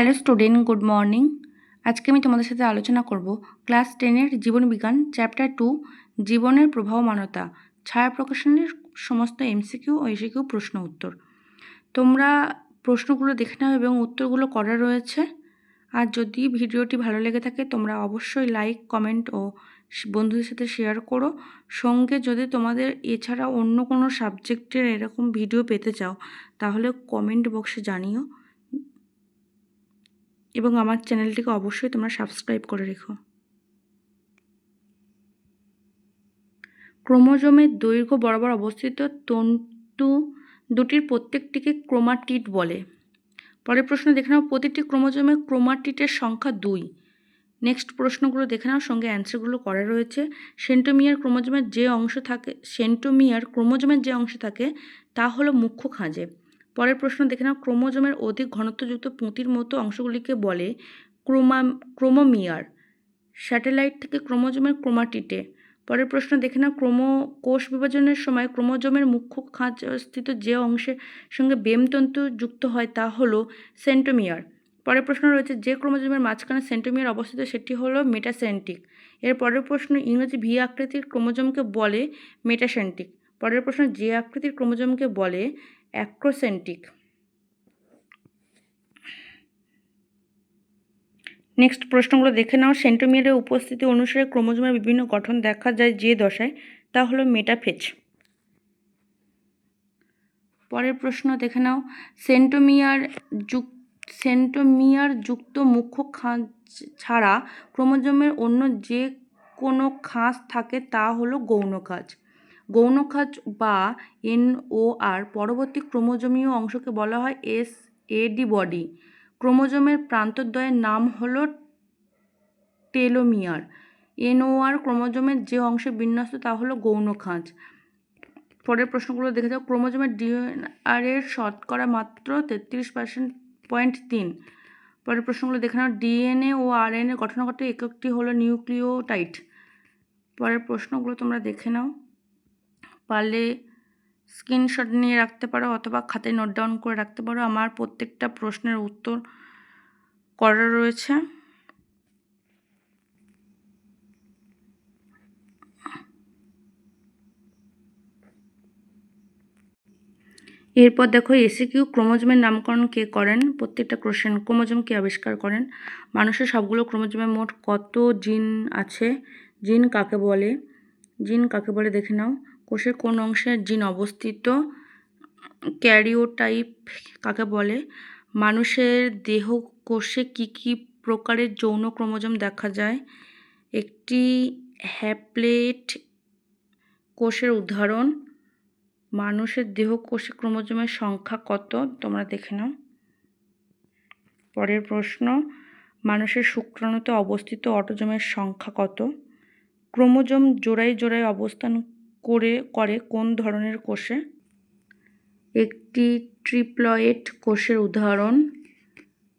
Hello student, good morning. আজকে আমি তোমাদের সাথে আলোচনা করব ক্লাস টেনের জীবনবিজ্ঞান চ্যাপ্টার টু, জীবনের প্রবাহমানতা ছায়া প্রকাশনের সমস্ত এমসিকিউ ও এসিকিউ প্রশ্ন উত্তর। তোমরা প্রশ্নগুলো দেখে নাও এবং উত্তরগুলো করা রয়েছে। আর যদি ভিডিওটি ভালো লেগে থাকে, তোমরা অবশ্যই লাইক, কমেন্ট ও বন্ধুদের সাথে শেয়ার করো। সঙ্গে যদি তোমাদের এছাড়া অন্য কোনো সাবজেক্টের এরকম ভিডিও পেতে চাও, তাহলে কমেন্ট বক্সে জানিও। এবং আমার চ্যানেলটিকে অবশ্যই তোমরা সাবস্ক্রাইব করে রেখো। ক্রোমোজোমের দৈর্ঘ্য বরাবর অবস্থিত তন্তু দুটির প্রত্যেকটিকে ক্রোমাটিড বলে। পরের প্রশ্ন দেখে নাও, প্রতিটি ক্রোমোজোমে ক্রোমাটিটের সংখ্যা দুই। নেক্সট প্রশ্নগুলো দেখে নাও, সঙ্গে অ্যান্সারগুলো করা রয়েছে। সেন্টোমিয়ার ক্রোমোজোমের যে অংশ থাকে, সেন্টোমিয়ার ক্রোমোজোমের যে অংশ থাকে, তা হলো মুখ্য খাঁজে। পরের প্রশ্ন দেখে নাও। ক্রোমোজোমের অধিক ঘনত্বযুক্ত পুঁতির মতো অংশগুলিকে বলে ক্রোমা, ক্রোমোমিয়ার। স্যাটেলাইট থেকে ক্রোমোজোমের ক্রোমাটিটে। পরের প্রশ্ন দেখে নাও। ক্রোমো, কোষ বিভাজনের সময় ক্রোমোজোমের মুখ্য খাঁজ স্থিত যে অংশের সঙ্গে বেমতন্তু যুক্ত হয় তা হলো সেন্টোমিয়ার। পরের প্রশ্ন রয়েছে, যে ক্রোমোজোমের মাঝখানে সেন্টোমিয়ার অবস্থিত সেটি হলো মেটাসেন্টিক। এর পরের প্রশ্ন ইংরেজি ভি আকৃতির ক্রোমোজোমকে বলে মেটাসেন্টিক। পরের প্রশ্ন যে আকৃতির ক্রোমোজোমকে বলে অ্যাক্রোসেন্টিক। নেক্সট প্রশ্নগুলো দেখে নাও। সেন্টোমিয়ারের উপস্থিতি অনুসারে ক্রোমোজোমের বিভিন্ন গঠন দেখা যায় যে দশায়। তা হলো মেটাফেজ। পরের প্রশ্ন দেখে নাও। সেন্টোমিয়ার যুক সেন্টোমিয়ার যুক্ত মুখ্য খাঁজ ছাড়া ক্রোমোজোমের অন্য যে কোনো খাঁজ থাকে তা হলো গৌণ খাঁজ। গৌণ খাঁজ বা এনওআর পরবর্তী ক্রোমোজোমীয় অংশকে বলা হয় এস এডি বডি। ক্রোমোজোমের প্রান্তদ্বয়ের নাম হল টেলোমিয়ার। এনওআর ক্রোমোজোমের যে অংশে বিন্যস্ত তা হলো গৌণ খাঁজ পরের প্রশ্নগুলো দেখে যাও। ক্রোমোজোমের ডিএনআর এর শতকরা মাত্র তেত্রিশ পার্সেন্ট পয়েন্ট তিন। পরের প্রশ্নগুলো দেখে নাও। ডিএনএ ও আরএনএ গঠনগত এককটি হলো নিউক্লিওটাইড। পরের প্রশ্নগুলো তোমরা দেখে নাও। পারলে স্ক্রিনশট নিয়ে রাখতে পারো অথবা খাতায় নোট ডাউন করে রাখতে পারো। আমার প্রত্যেকটা প্রশ্নের উত্তর করা রয়েছে। এরপর দেখো এসিকিউ ক্রোমোজোমের নামকরণ কে করেন? প্রত্যেকটা কোশ্চেন ক্রোমোজোম কে আবিষ্কার করেন? মানুষের সবগুলো ক্রোমোজোমে মোট কত জিন আছে? জিন কাকে বলে? জিন কাকে বলে দেখে নাও। কোষের কোন অংশে জিন অবস্থিত। ক্যারিওটাইপ কাকে বলে? মানুষের দেহ কোষে কি কি প্রকারের যৌন ক্রোমোজোম দেখা যায়? একটি হ্যাপ্লেট কোষের উদাহরণ। মানুষের দেহ কোষে ক্রোমোজোমের সংখ্যা কত? তোমরা দেখে নাও। পরের প্রশ্ন, মানুষের শুক্রাণুতে অবস্থিত অটোজোমের সংখ্যা কত? ক্রোমোজোম জোড়ায় জোড়ায় অবস্থান করে করে কোন ধরনের কোষে? একটি ট্রিপ্লয়েড কোষের উদাহরণ।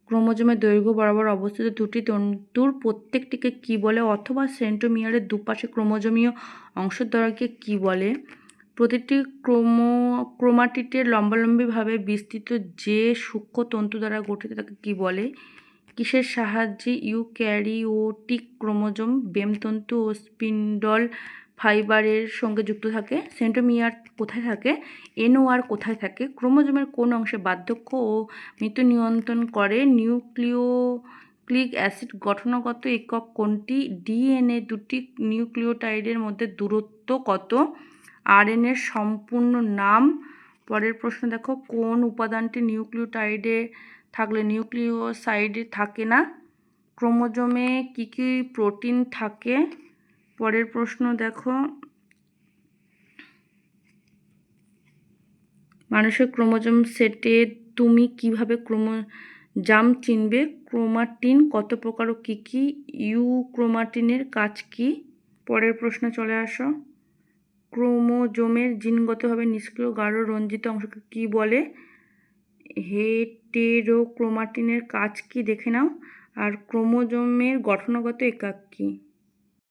ক্রোমোজোমের দৈর্ঘ্য বরাবর অবস্থিত দুটি তন্তুর প্রত্যেকটিকে কি বলে অথবা সেন্টোমিয়ারের দুপাশে ক্রোমোজোমীয় দ্বারাকে কি বলে? প্রতিটি ক্রোমো ক্রোমাটিটের লম্বালম্বিভাবে বিস্তৃত যে সূক্ষ্ম তন্তু দ্বারা গঠিত তাকে কি বলে? কিসের সাহায্যে ইউক্যারিওটিক ক্রোমোজোম বেমতন্তু ও স্পিন্ডল ফাইবারের সঙ্গে যুক্ত থাকে? সেন্টোমিয়ার কোথায় থাকে? এনওআর কোথায় থাকে? ক্রোমোজোমের কোন অংশে বার্ধক্য ও মৃত্যু নিয়ন্ত্রণ করে? নিউক্লিও নিউক্লিওক্লিক অ্যাসিড গঠনগত একক কোনটি? ডিএনএ দুটি নিউক্লিওটাইডের মধ্যে দূরত্ব কত? আরএনএর সম্পূর্ণ নাম পরের প্রশ্ন দেখো, কোন উপাদানটি নিউক্লিওটাইডে থাকলে নিউক্লিওসাইডে থাকে না? ক্রোমোজোমে কী কী প্রোটিন থাকে? পরের প্রশ্ন দেখো, মানুষের ক্রোমোজোম সেটে তুমি কীভাবে ক্রোমো জাম চিনবে? ক্রোমাটিন কত প্রকার ও কী কী? ইউক্রোমাটিনের কাজ কী? পরের প্রশ্ন চলে আসো। ক্রোমোজোমের জিনগতভাবে নিষ্ক্রিয় গাঢ় রঞ্জিত অংশকে কি বলে? হেটেরোক্রোমাটিনের কাজ কি? দেখে নাও। আর ক্রোমোজোমের গঠনগত একক কী?